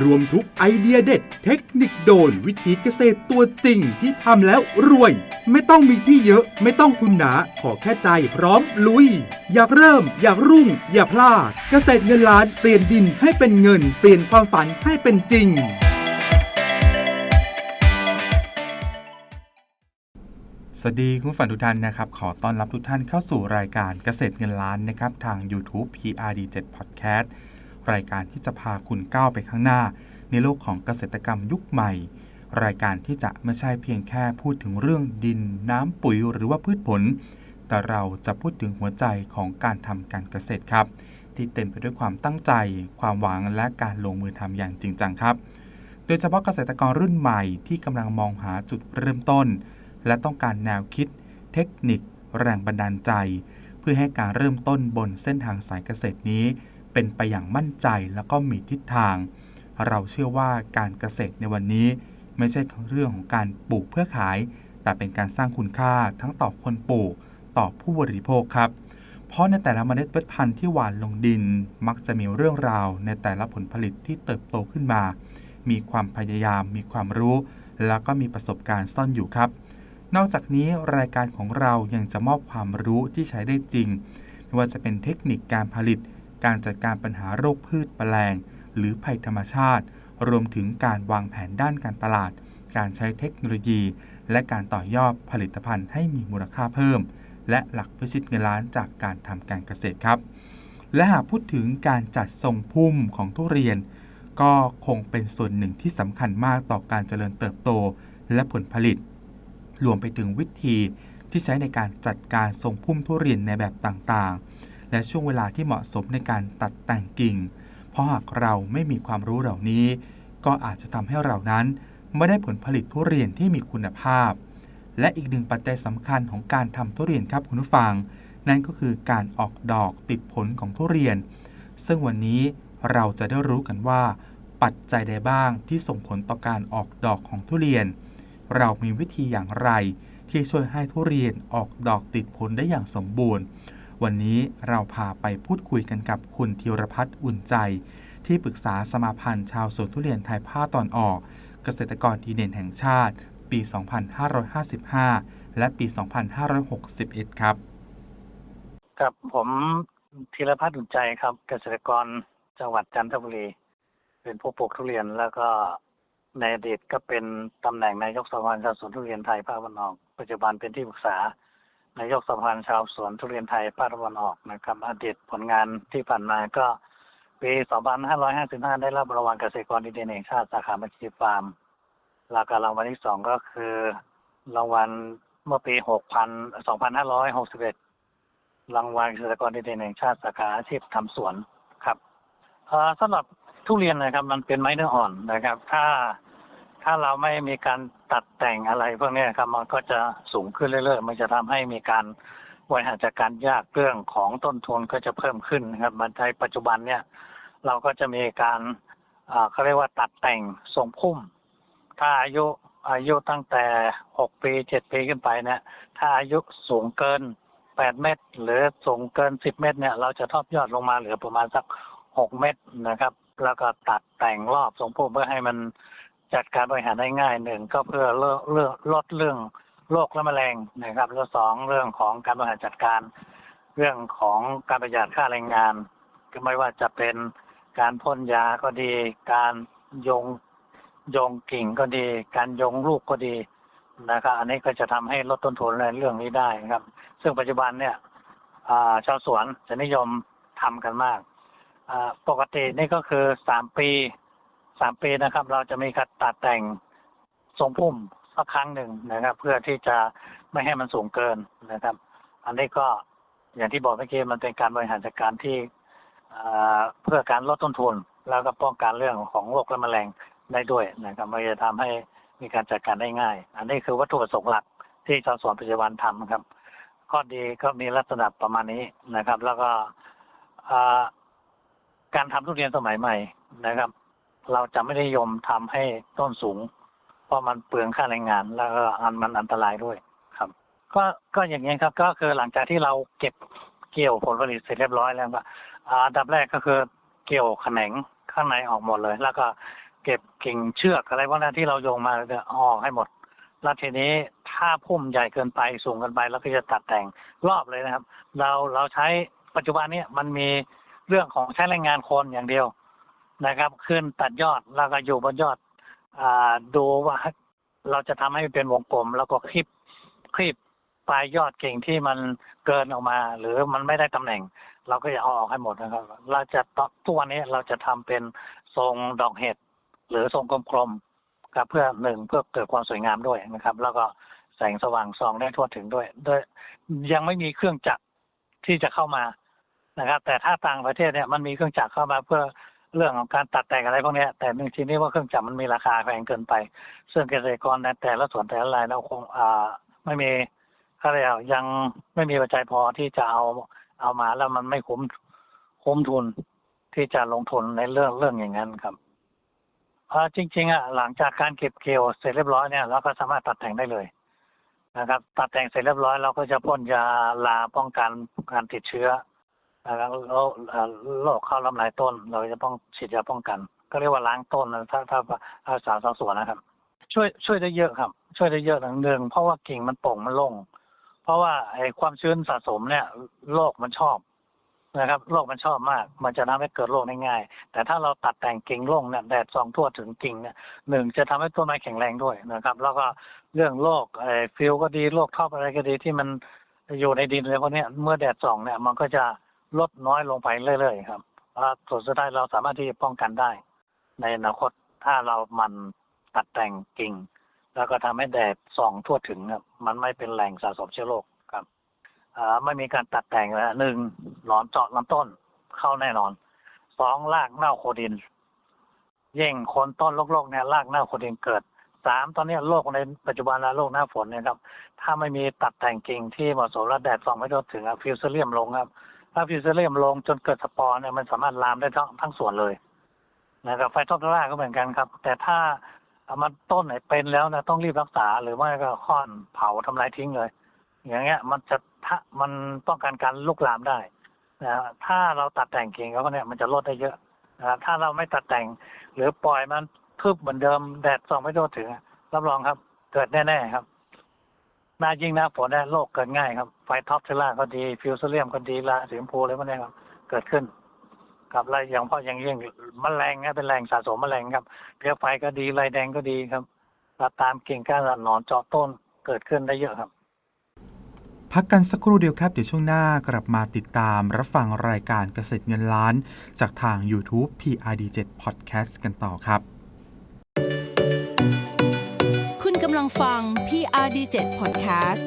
รวมทุกไอเดียเด็ด เทคนิคโดนวิธีเกษตรตัวจริงที่ทำแล้วรวย ไม่ต้องมีที่เยอะไม่ต้องทุนหนา ขอแค่ใจพร้อมลุย อยากเริ่ม อยากรุ่ง อย่าพลาด เกษตรเงินล้านเปลี่ยนดินให้เป็นเงิน เปลี่ยนความฝันให้เป็นจริง สวัสดีคุณผู้ฟังทุกท่านนะครับ ขอต้อนรับทุกท่านเข้าสู่รายการเกษตรเงินล้านนะครับทาง YouTube PRD7 Podcast รายการที่จะพาคุณก้าวไปข้างหน้า ในโลกของเกษตรกรรมยุคใหม่ รายการที่จะไม่ใช่เพียงแค่พูดถึงเรื่องดินน้ำปุ๋ยหรือว่าพืชผล แต่เราจะพูดถึงหัวใจของการทำการเกษตรครับ ที่เต็มไปด้วยความตั้งใจ ความหวังและการลงมือทำอย่างจริงจังครับ โดยเฉพาะเกษตรกรรุ่นใหม่ที่กำลังมองหาจุดเริ่มต้น และต้องการแนวคิด เทคนิค แรงบันดาลใจ เพื่อให้การเริ่มต้นบนเส้นทางสายเกษตรนี้ เป็นไปอย่างมั่นใจแล้วก็มีทิศทาง เราเชื่อว่าการเกษตรในวันนี้ ไม่ใช่เรื่องของการปลูกเพื่อขาย แต่เป็นการสร้างคุณค่าทั้งต่อคนปลูกต่อผู้บริโภคครับ เพราะในแต่ละเมล็ดพันธุ์ที่หว่านลงดิน มักจะมีเรื่องราวในแต่ละผลผลิตที่เติบโตขึ้นมา มีความพยายาม มีความรู้ แล้วก็มีประสบการณ์ซ่อนอยู่ครับ นอกจากนี้รายการของเรายังจะมอบความรู้ที่ใช้ได้จริงไม่ว่าจะเป็นเทคนิคการผลิต การจัดการปัญหาโรคพืชแมลง หรือภัยธรรมชาติ รวมถึงการวางแผนด้านการตลาด การใช้เทคโนโลยี และการต่อยอดผลิตภัณฑ์ให้มีมูลค่าเพิ่ม และหลักพิชิตเงินล้านจากการทำการเกษตรครับ และหากพูดถึงการจัดทรงพุ่มของทุเรียน ก็คงเป็นส่วนหนึ่งที่สำคัญมากต่อการเจริญเติบโต และผลผลิต รวมไปถึงวิธีที่ใช้ในการจัดการทรงพุ่มทุเรียนในแบบต่างๆ และช่วงเวลาที่เหมาะสมในการตัดแต่งกิ่ง เพราะหากเราไม่มีความรู้เหล่านี้ ก็อาจจะทำให้เรานั้น ไม่ได้ผลผลิตทุเรียนที่มีคุณภาพ และอีกหนึ่งปัจจัยสำคัญของการทำทุเรียนครับคุณผู้ฟัง นั่นก็คือการออกดอกติดผลของทุเรียน ซึ่งวันนี้เราจะได้รู้กันว่า ปัจจัยใดบ้างที่ส่งผลต่อการออกดอกของทุเรียน เรามีวิธีอย่างไรที่ช่วยให้ทุเรียนออกดอกติดผลได้อย่างสมบูรณ์ วันนี้เราพาไปพูดคุยกันกับคุณธีรพัฒน์อุ่นใจ ที่ปรึกษาสมาพันธ์ชาวสวนทุเรียนไทยภาคตอนออก เกษตรกรดีเด่นแห่งชาติ ปี 2555 และปี 2561 ครับ ครับผมธีรพัฒน์อุ่นใจครับ เกษตรกรจังหวัดจันทบุรี เป็นผู้ปลูกทุเรียนแล้วก็ในอดีตก็เป็นตำแหน่งนายกสมาพันธ์ชาวสวนทุเรียนไทยภาคตะวันออก ปัจจุบันเป็นที่ปรึกษา นายกสมาพันธ์ชาวสวนทุเรียนไทยภาคตะวันออกนะครับอดีตผลงานที่ผ่านมาก็ปี 2555 ได้รับรางวัลเกษตรกรดีเด่นแห่งชาติสาขาบัญชีฟาร์มแล้วก็รางวัลที่สองก็คือรางวัลเมื่อปี 6,000 2561 รางวัลเกษตรกรดีเด่นแห่งชาติสาขาอาชีพทำสวนครับสำหรับทุเรียนนะครับ มันเป็นไม้เนื้ออ่อนนะครับ ถ้า ถ้าเราไม่มีการตัดแต่งอะไรพวกนี้ครับมันก็จะสูงขึ้นเรื่อยๆ มันจะทำให้มีการบริหารจัดการยากเรื่องของต้นทุนก็จะเพิ่มขึ้นนะครับมันในปัจจุบันเนี่ยเราก็จะมีการเขาเรียกว่าตัดแต่งทรงพุ่ม ถ้าอายุอายุตั้งแต่หกปีเจ็ดปีขึ้นไปเนี่ยถ้าอายุสูงเกิน8เมตร หรือสูงเกิน10เมตรเนี่ยเราจะทอดยอดลงมาเหลือประมาณสัก6เมตรนะครับ แล้วก็ตัดแต่งรอบทรงพุ่มเพื่อให้มัน จัดการบริหารได้ง่ายหนึ่งก็เพื่อเลือกเลือกลดเรื่องโรคและแมลงนะครับ แล้วสองเรื่องของการบริหารจัดการ เรื่องของการประหยัดค่าแรงงาน ก็ไม่ว่าจะเป็นการพ่นยาก็ดี การยงยงกิ่งก็ดี การยงลูกก็ดีนะครับอันนี้ก็จะทำให้ลดต้นทุนในเรื่องนี้ได้ครับ ซึ่งปัจจุบันเนี่ยชาวสวนจะนิยมทำกันมากปกตินี่ก็คือสามปี สามปีนะครับ เราจะมีการตัดแต่งทรงพุ่มสักครั้งหนึ่งนะครับ เพื่อที่จะไม่ให้มันสูงเกินนะครับ อันนี้ก็อย่างที่บอกเมื่อกี้มันเป็นการบริหารจัดการที่เพื่อการลดต้นทุน แล้วก็ป้องกันเรื่องของโรคและแมลงได้ด้วยนะครับมันจะทำให้มีการจัดการได้ง่าย อันนี้คือวัตถุประสงค์หลักที่ชาวสวนปัจจุบันทำครับข้อดีก็มีลักษณะประมาณนี้นะครับ แล้วก็การทำทุเรียนสมัยใหม่นะครับ เราจะไม่ได้ยมทำให้ต้นสูง เพราะมันเปลืองค่าแรงงาน แล้วก็อันมันอันตรายด้วยครับ ก็ก็อย่างนี้ครับก็คือหลังจากที่เราเก็บเกี่ยวผลผลิตเสร็จเรียบร้อยแล้วก็อันดับแรกก็คือเกี่ยวแขนงข้างในออกหมดเลย แล้วก็เก็บกิ่งเชือกอะไรพวกนั้นที่เราโยงมาเนี่ออกให้หมด แล้วทีนี้ถ้าพุ่มใหญ่เกินไปสูงเกินไปแล้วก็จะตัดแต่งรอบเลยนะครับ เราเราใช้ปัจจุบันนี้มันมีเรื่องของใช้แรงงานคนอย่างเดียว นะครับ ขึ้นตัดยอดแล้วก็อยู่บนยอดอ่าดูว่าเราจะทำให้เป็นวงกลม แล้วก็คลิปคลิปปลายยอดเก่งที่มันเกินออกมา หรือมันไม่ได้ตำแหน่ง เราก็จะเอาออกให้หมดนะครับ เราจะต้องทุกวันนี้เราจะทำเป็นทรงดอกเห็ดหรือทรงกลมๆครับเพื่อหนึ่งเพื่อเกิดความสวยงามด้วยนะครับ แล้วก็แสงสว่างส่องได้ทั่วถึงด้วยด้วย ยังไม่มีเครื่องจักรที่จะเข้ามานะครับ แต่ถ้าต่างประเทศเนี่ยมันมีเครื่องจักรเข้ามาเพื่อ เรื่องของการตัดแต่งอะไรพวกนี้แต่หนึ่งทีนี้ว่าเครื่องจักรมันมีราคาแพงเกินไป ซึ่งเกษตรกรในแต่ละส่วนแต่ละรายเราคงอ่าไม่มีอะไรยกยังไม่มีปัจจัยพอที่จะเอาเอามาแล้วมันไม่คุ้มคุ้มทุนที่จะลงทุนในเรื่องเรื่องอย่างนั้นครับเออจริงๆอะหลังจากการเก็บเกี่ยวเสร็จเรียบร้อยเนี่ยเราก็สามารถตัดแต่งได้เลยนะครับ ตัดแต่งเสร็จเรียบร้อยเราก็จะพ่นยาลาป้องกันการติดเชื้อ นะครับโรคโรคเข้าลำลายต้น เราจะต้องฉีดยาป้องกัน ก็เรียกว่าล้างต้นนะถ้าถ้าถ้าสาสาวสวนนะครับ ช่วยช่วยได้เยอะครับ ช่วยได้เยอะหนึ่งเพราะว่ากิ่งมันโป่งมันโล่งเพราะว่าไอ้ความชื้นสะสมเนี่ยโรคมันชอบนะครับโรคมันชอบมาก มันจะทำให้เกิดโรคได้ง่าย แต่ถ้าเราตัดแต่งกิ่งโล่งเนี่ยแดดส่องทั่วถึงกิ่งเนี่ยหนึ่งจะทำให้ต้นไม้แข็งแรงด้วยนะครับ แล้วก็เรื่องโรคไอ้ฟิลก็ดีโรคทออะไรก็ดีที่มันอยู่ในดินอะไรพวกเนี้ยเมื่อแดดส่องเนี่ยมันก็จะ ลดน้อยลงไปเรื่อยๆครับแล้วส่วนสุดท้ายเราสามารถที่จะป้องกันได้ ในอนาคตถ้าเรามันตัดแต่งกิ่ง แล้วก็ทำให้แดดส่องทั่วถึงครับมันไม่เป็นแหล่งสะสมเชื้อโรคครับอ่าไม่มีการตัดแต่งแล้วหนึ่งหนอนเจาะลำต้นเข้าแน่นอนสองรากเน่าโคดินเย่งคนต้นโรคๆเนี่ยรากเน่าโคดินเกิดสามตอนนี้โรคในปัจจุบันและโรคหน้าฝนเนี่ยครับ ถ้าไม่มีตัดแต่งกิ่งที่เหมาะสมและแดดส่องไม่ทั่วถึงฟิวเซเลียมลงครับ ถ้าฟิวเซเลียมลงจนเกิดสปอร์เนี่ยมันสามารถลามได้ทั้งทั้งสวนเลยนะครับไฟท็อปล่าก็เหมือนกันครับ แต่ถ้าเอามันต้นไหนเป็นแล้วนะต้องรีบรักษาหรือไม่ก็ค่อนเผาทำลายทิ้งเลย อย่างเงี้ย มันจะถ้ามันป้องกันการลุกลามได้นะถ้าเราตัดแต่งกิ่งแล้วเนี่ยมันจะลดได้เยอะนะครับถ้าเราไม่ตัดแต่ง หรือปล่อยมันทึบเหมือนเดิมแดดส่องไม่ทั่วถึงรับรองครับ เกิดแน่ๆครับ หน้ายิ่งหน้าฝนเนี่ยโรคเกิดง่ายครับ ไฟท็อปเทล่าก็ดีฟิวเซเลียมก็ดีลาสีชมพูอะไรพวกนี้ครับ เกิดขึ้นครับไรอย่างเพราะอย่างยิ่งแมลงนี่ยเป็นแหล่งสะสมแมลงครับเพี้ยไฟก็ดีไรแดงก็ดีครับตามกิ่งก้านหนอนเจาะต้นเกิดขึ้นได้เยอะครับ พักกันสักครู่เดียวครับ เดี๋ยวช่วงหน้ากลับมาติดตามรับฟังรายการเกษตรเงินล้าน จากทาง YouTube PRD7 Podcast กันต่อครับำลังฟัง PRD7 Podcast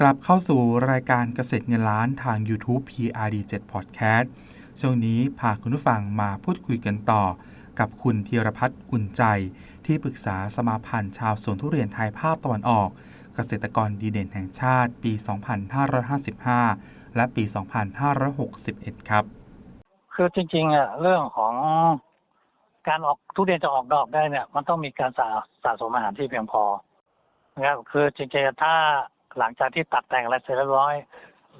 กลับเข้าสู่รายการเกษตรเงินล้านทาง YouTube PRD7 Podcast ช่วงนี้พาคุณผู้ฟังมาพูดคุยกันต่อ กับคุณธีรพัฒน์อุ่นใจ ที่ปรึกษาสมาพันธ์ชาวสวนทุเรียนไทยภาคตะวันออก เกษตรกรดีเด่นแห่งชาติ ปี 2555 และปี 2561 ครับคือจริงๆอะเรื่องของ การออกทุเรียนจะออกดอกได้เนี่ย มันต้องมีการสะสะสมอาหารที่เพียงพอนะครับคือจริงๆถ้าหลังจากที่ตัดแต่งอะไรเสร็จเรียบร้อย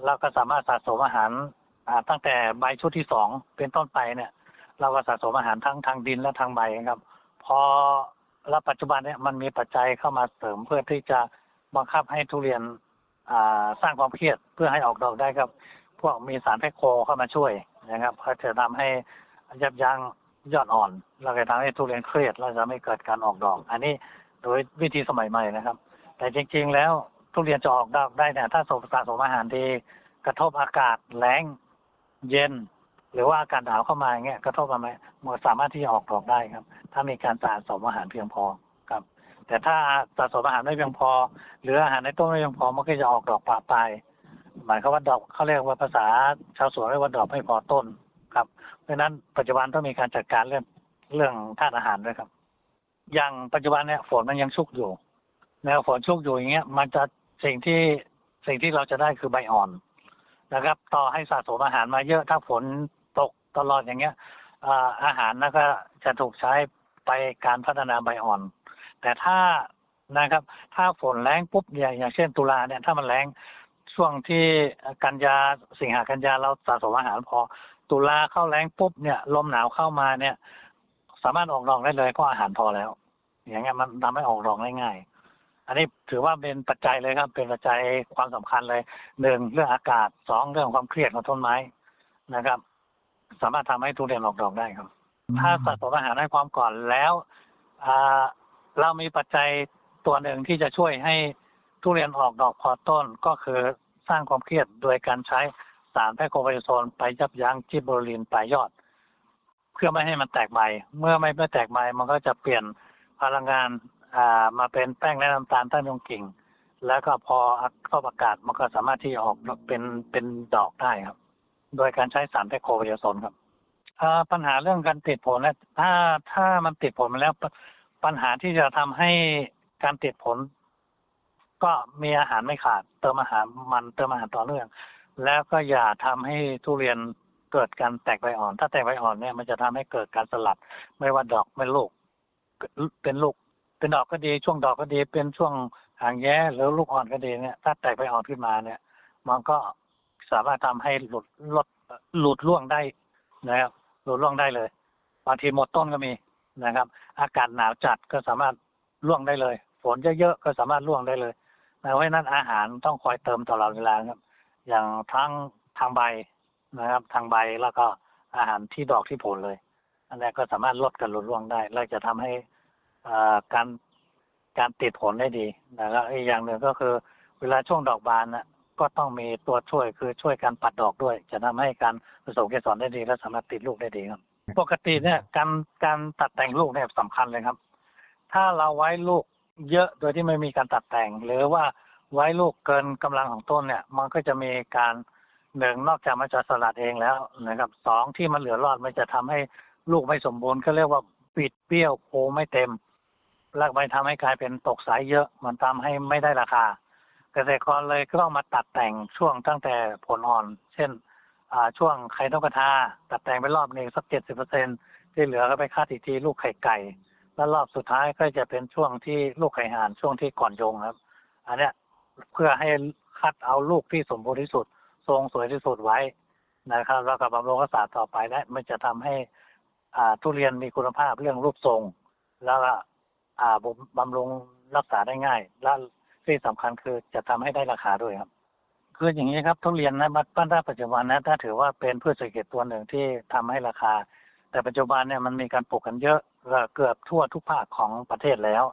เราก็สามารถสะสมอาหารตั้งแต่ใบชุดที่สองเป็นต้นไปเนี่ย เราก็สะสมอาหารทั้งทางดินและทางใบครับ พอแล้วปัจจุบันเนี่ยมันมีปัจจัยเข้ามาเสริมเพื่อที่จะบังคับให้ทุเรียนสร้างความเครียดเพื่อให้ออกดอกได้ครับ พวกมีสารแพคโคเข้ามาช่วยนะครับก็จะทำให้ยับยั้ง ยอดอ่อนแล้วก็ทำให้ทุเรียนเครียดแล้วจะไม่เกิดการออกดอก อันนี้โดยวิธีสมัยใหม่นะครับ แต่จริง ๆ แล้วทุเรียนจะออกดอกได้เนี่ยถ้าสมสะสมอาหารทีกระทบอากาศแรงเย็น หรือว่าอากาศหนาวเข้ามาอย่างเงี้ยกระทบกันไหมมันสามารถที่จะออกดอกได้ครับ ถ้ามีการสะสมอาหารเพียงพอครับ แต่ถ้าสะสมอาหารไม่เพียงพอ หรืออาหารในต้นไม่เพียงพอมันก็จะออกดอกปะปลายหมายความว่าดอกเขาเรียกว่าภาษาชาวสวนเรียกว่าดอกไม่พอต้น ครับเพราะฉะนั้นปัจจุบันต้องมีการจัดการเรื่องเรื่องธาตุอาหารด้วยครับ อย่างปัจจุบันเนี่ยฝนมันยังชุกอยู่แนวฝนชุกอยู่อย่างเงี้ยมันจะสิ่งที่สิ่งที่เราจะได้คือใบอ่อนนะครับ ต่อให้สะสมอาหารมาเยอะถ้าฝนตกตลอดอย่างเงี้ยอาหารนั่นก็จะถูกใช้ไปการพัฒนาใบอ่อน แต่ถ้านะครับ ถ้าฝนแรงปุ๊บเนี่ยอย่างเช่นตุลาเนี่ยถ้ามันแรงช่วงที่กันยาสิงหากันยาเราสะสมอาหารพอ ตุลาเข้าแรงปุ๊บเนี่ย ลมหนาวเข้ามาเนี่ย สามารถออกดอกได้เลยเพราะอาหารพอแล้ว อย่างเงี้ยมันทำให้ออกดอกได้ง่าย อันนี้ถือว่าเป็นปัจจัยเลยครับ เป็นปัจจัยความสำคัญเลยหนึ่งเรื่องอากาศสองเรื่องความเครียดของต้นไม้นะครับ สามารถทำให้ทุเรียนออกดอกได้ครับ ถ้าสะสมอาหารให้ความก่อนแล้วอ่าเรามีปัจจัยตัวหนึ่งที่จะช่วยให้ทุเรียนออกดอกพอต้นก็คือสร้างความเครียดโดยการใช้ สารไพโคไบโซนไปยับยั้งจิบโบรลินปลายยอด เพื่อไม่ให้มันแตกใบเมื่อไม่ไม่แตกใบมันก็จะเปลี่ยนพลังงานอ่ามาเป็นแป้งและน้ำตาลใต้ดวงกิ่ง แล้วก็พอเข้าอากาศมันก็สามารถที่จะออกเป็นเป็นดอกได้ครับ โดยการใช้สารไพโคไบโซนครับปัญหาเรื่องการติดผลนะถ้าถ้ามันติดผลมาแล้วปปัญหาที่จะทำให้การติดผล ก็มีอาหารไม่ขาด เติมอาหารมันเติมอาหารต่อเนื่อง แล้วก็อย่าทำให้ทุเรียนเกิดการแตกใบอ่อน ถ้าแตกใบอ่อนเนี่ยมันจะทำให้เกิดการสลัด ไม่ว่าดอกไม่ลูก เป็นลูก เป็นดอกก็ดี ช่วงดอกก็ดี เป็นช่วงหางแย้หรือลูกอ่อนก็ดีเนี่ย ถ้าแตกใบอ่อนขึ้นมาเนี่ย มันก็สามารถทำให้หลุดลดหลุดร่วงได้นะครับหลุดร่วงได้เลยบางทีหมดต้นก็มีนะครับ อากาศหนาวจัดก็สามารถร่วงได้เลย ฝนเยอะๆก็สามารถร่วงได้เลยนะเพราะฉะนั้นอาหารต้องคอยเติมตลอดเวลาครับ อย่างทั้งทางใบนะครับ ทางใบแล้วก็อาหารที่ดอกที่ผลเลย อันนี้ก็สามารถลดการหลุดร่วงได้ และจะทำให้อ่าการการติดผลได้ดีนะครับอีกอย่างหนึ่งก็คือ เวลาช่วงดอกบานนะก็ต้องมีตัวช่วยคือช่วยการปัดดอกด้วย จะทำให้การผสมเกสรได้ดี และสามารถติดลูกได้ดีครับ ปกติเนี่ยการการตัดแต่งลูกเนี่ยสำคัญเลยครับ ถ้าเราไว้ลูกเยอะโดยที่ไม่มีการตัดแต่งหรือว่า ไว้ลูกเกินกำลังของต้นเนี่ย มันก็จะมีการหนึ่งนอกจากมันจะสลัดเองแล้วนะครับสองที่มันเหลือรอดมันจะทำให้ลูกไม่สมบูรณ์ก็เรียกว่าปิดเปรี้ยวโพไม่เต็มแล้วไปทำให้กลายเป็นตกสายเยอะ มันทำให้ไม่ได้ราคา เกษตรกรเลยก็ต้องมาตัดแต่งช่วงตั้งแต่ผลอ่อน เช่นอ่าช่วงไข่นกกระทา ตัดแต่งไปรอบหนึงสักเจ็ดสิบเปอร์เซ็นที่เหลือก็ไปคาดอีกทีลูกไข่ไก่ แล้วรอบสุดท้ายก็จะเป็นช่วงที่ลูกไข่ห่านช่วงที่ก่อนโยงครับ อันเนี้ย เพื่อให้คัดเอาลูกที่สมบูรณ์ที่สุด ทรงสวยที่สุดไว้นะครับ แล้วก็บำรุงรักษาต่อไปและมันจะทำให้ทุเรียนมีคุณภาพเรื่องรูปทรง แล้วก็บำบำรุงรักษาได้ง่าย และที่สำคัญคือจะทำให้ได้ราคาด้วยครับคืออย่างนี้ครับทุเรียนนะบ้านถ้าปัจจุบันนะถ้าถือว่าเป็นพืชเศรษฐกิจตัวหนึ่งที่ทำให้ราคา แต่ปัจจุบันเนี่ยมันมีการปลูกกันเยอะเกือบทั่วทุกภาคของประเทศแล้ว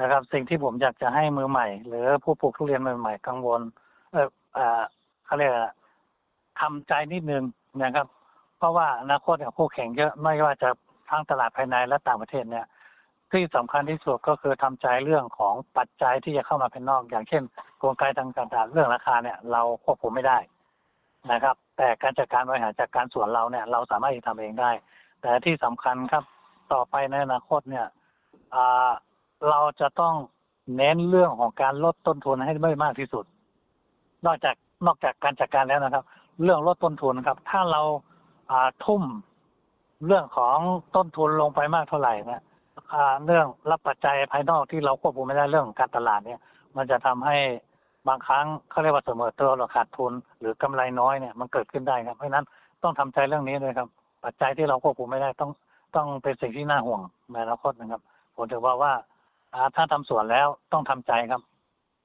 นะครับ สิ่งที่ผมอยากจะให้มือใหม่ หรือผู้ปลูกทุเรียนใหม่ๆกังวล เออเอ่อเขาเรียกทำใจนิดนึงนะครับ เพราะว่าอนาคตเนี่ยคู่แข่งเยอะไม่ว่าจะทั้งตลาดภายในและต่างประเทศเนี่ย ที่สำคัญที่สุดก็คือทำใจเรื่องของปัจจัยที่จะเข้ามาภายนอก อย่างเช่นกลไกทางการตลาดเรื่องราคาเนี่ย เราควบคุมไม่ได้นะครับ แต่การจัดการบริหารจัดการส่วนเราเนี่ย เราสามารถที่ทำเองได้ แต่ที่สำคัญครับต่อไปในอนาคตเนี่ยอ่า เราจะต้องเน้นเรื่องของการลดต้นทุนให้ได้มากที่สุด นอกจากนอกจากการจัดการแล้วนะครับ เรื่องลดต้นทุนครับ ถ้าเราทุ่มเรื่องของต้นทุนลงไปมากเท่าไหร่นะเรื่องรับปัจจัยภายนอกที่เราควบคุมไม่ได้เรื่องการตลาดเนี่ย มันจะทำให้บางครั้งเขาเรียกว่าเสมอตัวเราขาดทุน หรือกำไรน้อยเนี่ยมันเกิดขึ้นได้ครับเพราะนั้นต้องทำใจเรื่องนี้ด้วยครับ ปัจจัยที่เราควบคุมไม่ได้ต้องต้องเป็นสิ่งที่น่าห่วงในอนาคตนะครับผมถือว่าว่า ถ้าทำสวนแล้วต้องทำใจครับ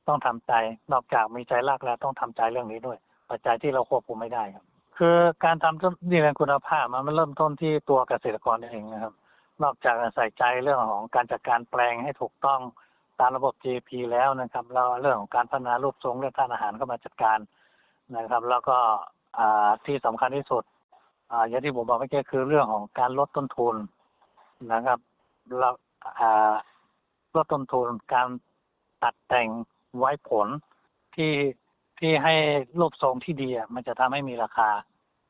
ต้องทำใจนอกจากมีใจรักแล้วต้องทำใจเรื่องนี้ด้วย ปัจจัยที่เราควบคุมไม่ได้ครับ คือการทำต้นนี่เป็นคุณภาพมันเริ่มต้นที่ตัวเกษตรกรเองนะครับ นอกจากใส่ใจเรื่องของการจัดการแปลงให้ถูกต้องตามระบบ GP แล้วนะครับแล้วเรื่องของการพัฒนารูปทรงเรื่องท่านอาหารเข้ามาจัดการนะครับ แล้วก็อ่าที่สำคัญที่สุดอ่าอย่างที่ผมบอกเมื่อกี้คือเรื่องของการลดต้นทุนนะครับแล้วอ่า ลดต้นทุนการตัดแต่งไว้ผลที่ที่ให้รูปทรงที่ดีอะมันจะทำให้มีราคา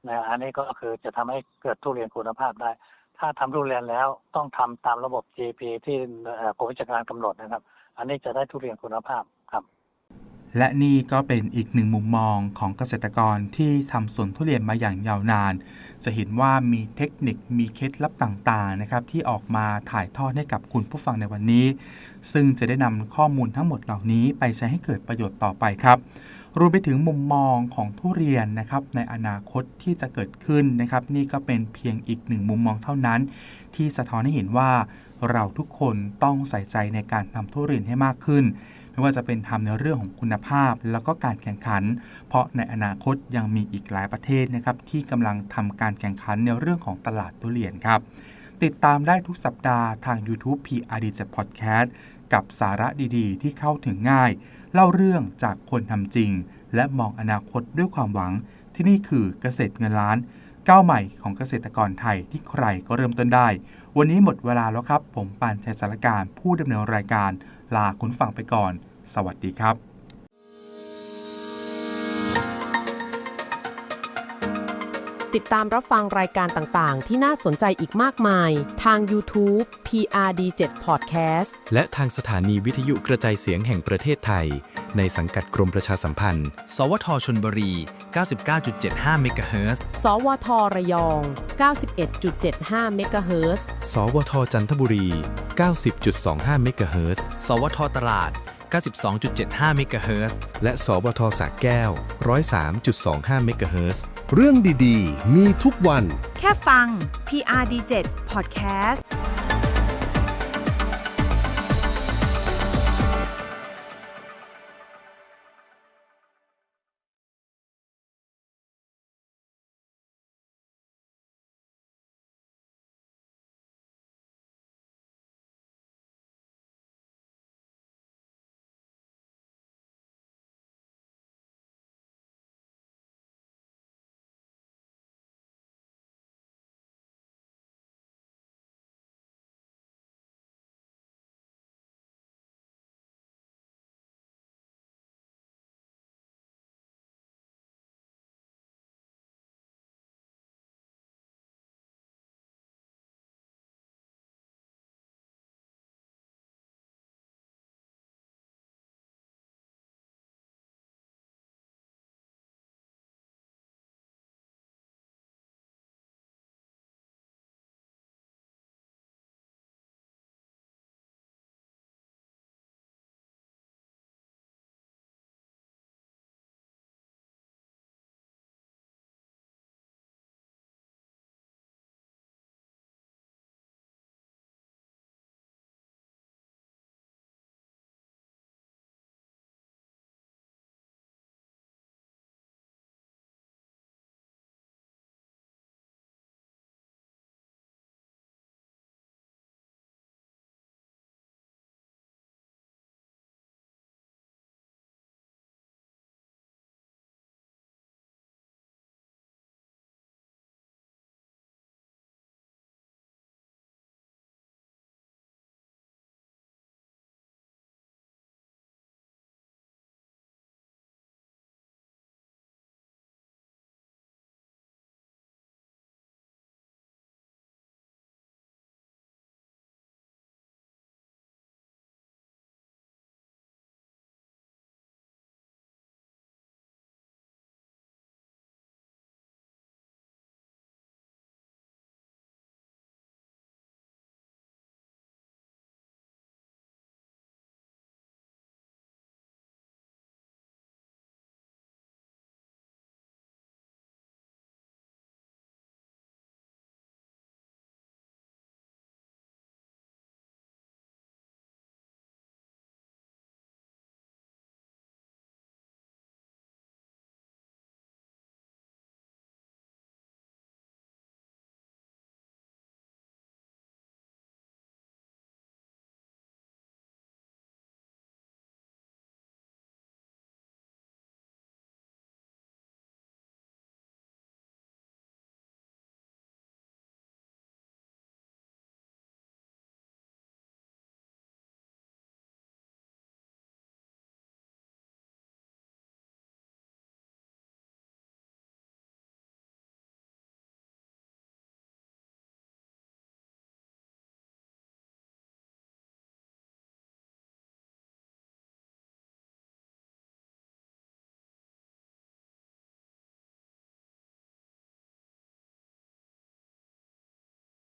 นะอันนี้ก็คือจะทำให้เกิดทุเรียนคุณภาพได้ ถ้าทำทุเรียนแล้วต้องทำตามระบบ GP ที่กรมวิชาการกำหนดนะครับ อันนี้จะได้ทุเรียนคุณภาพ และนี่ก็เป็นอีกหนึ่งมุมมองของเกษตรกรที่ทำสวนทุเรียนมาอย่างยาวนาน จะเห็นว่ามีเทคนิคมีเคล็ดลับต่างๆนะครับที่ออกมาถ่ายทอดให้กับคุณผู้ฟังในวันนี้ ซึ่งจะได้นำข้อมูลทั้งหมดเหล่านี้ไปใช้ให้เกิดประโยชน์ต่อไปครับรวมไปถึงมุมมองของทุเรียนนะครับในอนาคตที่จะเกิดขึ้นนะครับ นี่ก็เป็นเพียงอีกหนึ่งมุมมองเท่านั้น ที่สะท้อนให้เห็นว่าเราทุกคนต้องใส่ใจในการทำทุเรียนให้มากขึ้น ไม่ว่าจะเป็นทำในเรื่องของคุณภาพ แล้วก็การแข่งขัน เพราะในอนาคตยังมีอีกหลายประเทศนะครับที่กำลังทำการแข่งขันในเรื่องของตลาดทุเรียนครับ ติดตามได้ทุกสัปดาห์ทาง YouTube PRD7 Podcast กับสาระดีๆ ที่เข้าถึงง่าย เล่าเรื่องจากคนทำจริง และมองอนาคตด้วยความหวัง ที่นี่คือเกษตรเงินล้านก้าวใหม่ของเกษตรกรไทยที่ใครก็เริ่มต้นได้ วันนี้หมดเวลาแล้วครับ ผมปานชัยสารการผู้ดำเนินรายการ ลาคุณฟังไปก่อน สวัสดีครับติดตามรับฟังรายการต่างๆ ที่น่าสนใจอีกมากมาย ทาง YouTube PRD7 Podcast และทางสถานีวิทยุกระจายเสียงแห่งประเทศไทย ในสังกัดกรมประชาสัมพันธ์ สวทชนบุรี 99.75 เมกะเฮิรตซ์ สวทระยอง 91.75 MHz สวทจันทบุรี 90.25 เมกะเฮิรตซ์ สวทตราด 92.75 เมกะเฮิรตซ์ และ สวทสระแก้ว 103.25 เมกะเฮิรตซ์ เรื่องดี ๆ มีทุกวัน แค่ฟัง PRD7 Podcast